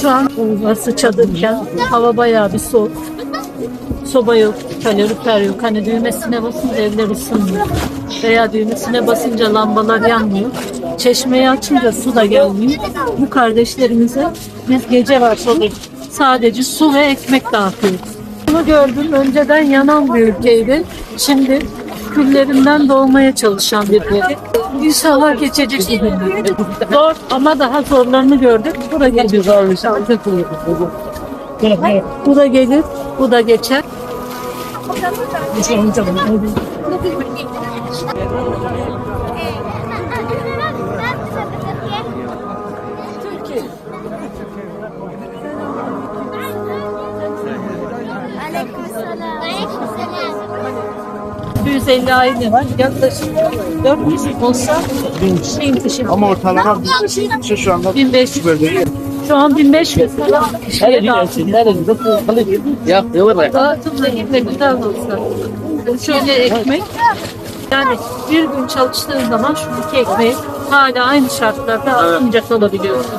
Şu an burası çadırken hava bayağı bir soğuk. Soba yok, kalorifer yok. Hani düğmesine basınca evler ısınmıyor. Veya düğmesine basınca lambalar yanmıyor. Çeşmeyi açınca su da gelmiyor. Bu kardeşlerimize biz gece vakti sadece su ve ekmek dağıtıyoruz. Bunu gördüm. Önceden yanan bir ülkeydi. Şimdi küllerinden doğmaya çalışan bir ülke. İnşallah geçecek. Zor ama daha zorlarını gördük. Bu da gelir. Bu da gelir, bu da geçer. Aleykümselam. Aleykümselam. 250 aile var. Yaklaşık 400 olsa bin kişi. Ama ortalama şu şu anda 1500. böyle Şu an 1500 falan kişiye dağıtım. Dağıtım da yine güzel olsa. Şöyle ekmek. Yani bir gün çalıştığın zaman şu iki ekmeği hala aynı şartlarda ancak alabiliyorsun.